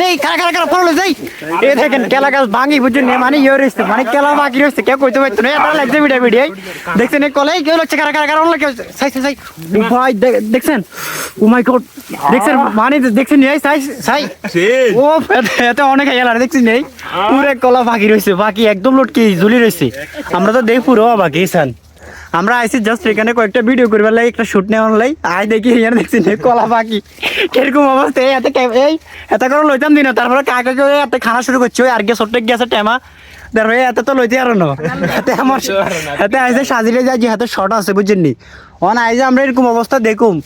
নেই কারা কারা কারা পড়ল যাই। এই দেখেন কেলা গাছ ভাঙি বুঝছেন মানে ইয়ে রয়েছে মানে কেলা বাকি রয়েছে কেউ কইতে পারতো না এটা লাগছে ভিডিও ভিডিও দেখছেন এই কলাই কেউ হচ্ছে কারা কারা কারা অন্য কেউ সাই সাই ভাই দেখছেন? ও মাই গড দেখছেন মানে দেখছেন এই সাই সাই। ও এতে- অনেক গেল দেখছি নেই পুরো কলা বাকি রয়েছে বাকি একদম লটকি ঝুলি রয়েছে। আমরা তো দেখ পুরো বাকি সান। আমরা আইসি জাস্ট এখানে কয়েকটা ভিডিও করবার লাগে একটা শুট নেওয়ার লাই আই দেখি এখানে দেখছি কলা বাকি কীরকম অবস্থা এই এত এই এত করে লইতাম দিন তারপরে কাকে কেউ এত খানা শুরু করছে ওই আর গে ছোট্ট গেছে টেমা। তারপরে এত তো লইতে আর না। হাতে আমার হাতে আইসে সাজিলে যাই যে হাতে শর্ট আছে বুঝছেন নি অন আইসে আমরা এরকম অবস্থা দেখুম।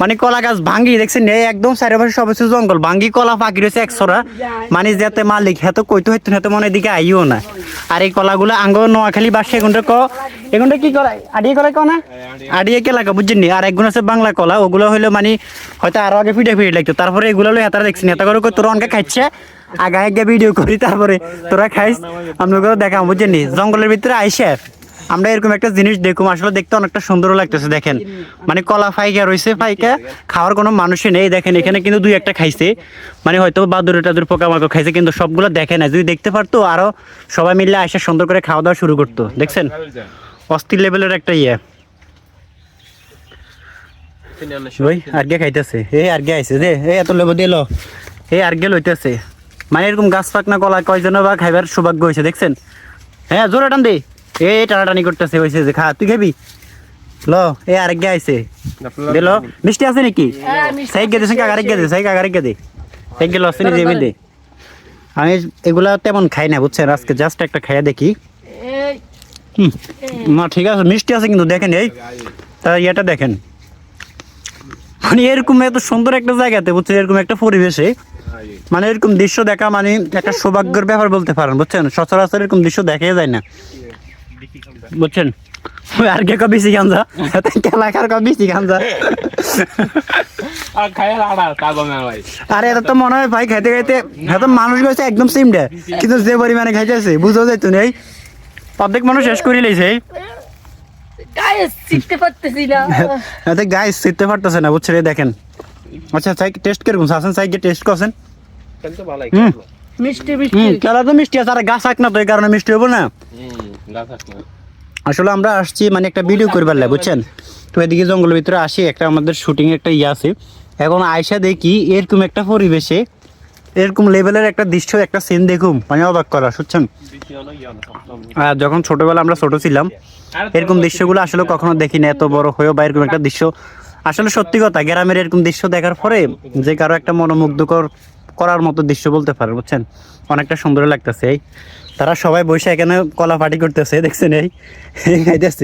মানে কলা গাছ ভাঙ্গি দেখছেন এই একদম চারিপাশে সব হচ্ছে জঙ্গল। ভাঙ্গি কলা পাকি রয়েছে একশোরা মানে যাতে মালিক হেতো কইতো হইতো হেতো মনে দিকে আইও না। আর এই কলাগুলো আঙ্গ নোয়াখালী বা সেগুনটা ক এগুনটা কি কলা আডিয়ে কলা কনা আডিয়ে কে লাগা বুঝছেন আর একগুণ আছে বাংলা কলা, ওগুলো হইল মানে হয়তো আরও আগে ফিটে ফিটে লাগতো। তারপরে এগুলো হলো হেতারা দেখছি হেতা করে তোরা অনকে খাইছে? আগা আগে ভিডিও করি, তারপরে তোরা খাইস আপনাকে দেখাম বুঝছেন জঙ্গলের ভিতরে আইসে, আমরা এরকম একটা জিনিস দেখুম। আসলে দেখতে অনেকটা সুন্দর লাগতেছে, দেখেন। মানে কলা ফাইকা রয়েছে ফাইকা খাওয়ার কোনো মানুষই নেই। দেখেন, এখানে কিন্তু দুই একটা খাইছে। মানে হয়তো বাদুরে, টাদুর, পোকামাকড় খাইছে, কিন্তু সবগুলো দেখে না যদি দেখতে পারতো, আরও সবাই মিলে আসে সুন্দর করে খাওয়া দাওয়া শুরু করতো। দেখছেন? অস্থির লেভেলের একটা ইয়ে। ওই আর্গে খাইতেছে। এই আর্গে আইছে দে। এই এত লেবু দিল এই আর্গে লইতেছে। মানে এরকম গাছ পাকনা কলা কয়জন বা খাইবার সৌভাগ্য হয়েছে দেখছেন? হ্যাঁ জোরে টান দে। এই টানাটানি করতেছে হয়েছে যে খা তুই খাবি? ল এই আরেক আইছে। দিল মিষ্টি আছে নাকি? সাইক গে দিয়েছেন কাকারে গে দে সাইক কাকারে গে দে। সাইক গেল আছে নিজে দে। আমি এগুলা তেমন খাই না বুঝছেন? আজকে জাস্ট একটা খাইয়া দেখি। না ঠিক আছে মিষ্টি আছে কিন্তু দেখেন এই তা ইয়েটা দেখেন। মানে এরকম এত সুন্দর একটা জায়গাতে বুঝছেন এরকম একটা পরিবেশে মানে এরকম দৃশ্য দেখা মানে একটা সৌভাগ্যের ব্যাপার বলতে পারেন বুঝছেন? সচরাচর এরকম দৃশ্য দেখাই যায় না। বুঝছেন? আর কে কবি শিখানজা খেলা খার কবি শিখানজা আর এটা তো মনে হয় ভাই খাইতে খাইতে হয়তো মানুষ গেছে একদম সেম ডে কিন্তু যে পরিমাণে খাইতেছে বুঝো যাইতো নেই অর্ধেক মানুষ শেষ করে লইছে। গায়ে শিখতে পারতেছি না। এতে গাইস শিখতে পারতেছে না বুঝছেন এই দেখেন। আচ্ছা চাই টেস্ট চাই টেস্ট করছেন। ভালোই মিষ্টি মিষ্টি। কেলা তো মিষ্টি আছে আর গাছ আঁক না তো এই কারণে মিষ্টি হব না। আসলে আমরা আসছি মানে একটা ভিডিও করবার লাগে বুঝছেন? তো এদিকে জঙ্গলের ভিতরে আসি একটা আমাদের শুটিং একটা ইয়ে আছে। এখন আয়সা দেখি এরকম একটা পরিবেশে এরকম লেভেলের একটা দৃশ্য, একটা সিন দেখুম। মানে অবাক করা বুঝছেন আর যখন ছোটবেলা আমরা ছোট ছিলাম, এরকম দৃশ্যগুলো আসলে কখনো দেখি না এত বড় হয়েও বা এরকম একটা দৃশ্য, আসলে সত্যি কথা, গ্রামের এরকম দৃশ্য দেখার পরে যে কারও একটা মনোমুগ্ধকর করার মতো দৃশ্য বলতে পারে, বুঝছেন? অনেকটা সুন্দর লাগতেছে, এই। তারা সবাই বসে এখানে কলা পার্টি করতেছে, দেখছেন, এই? খাইতেছে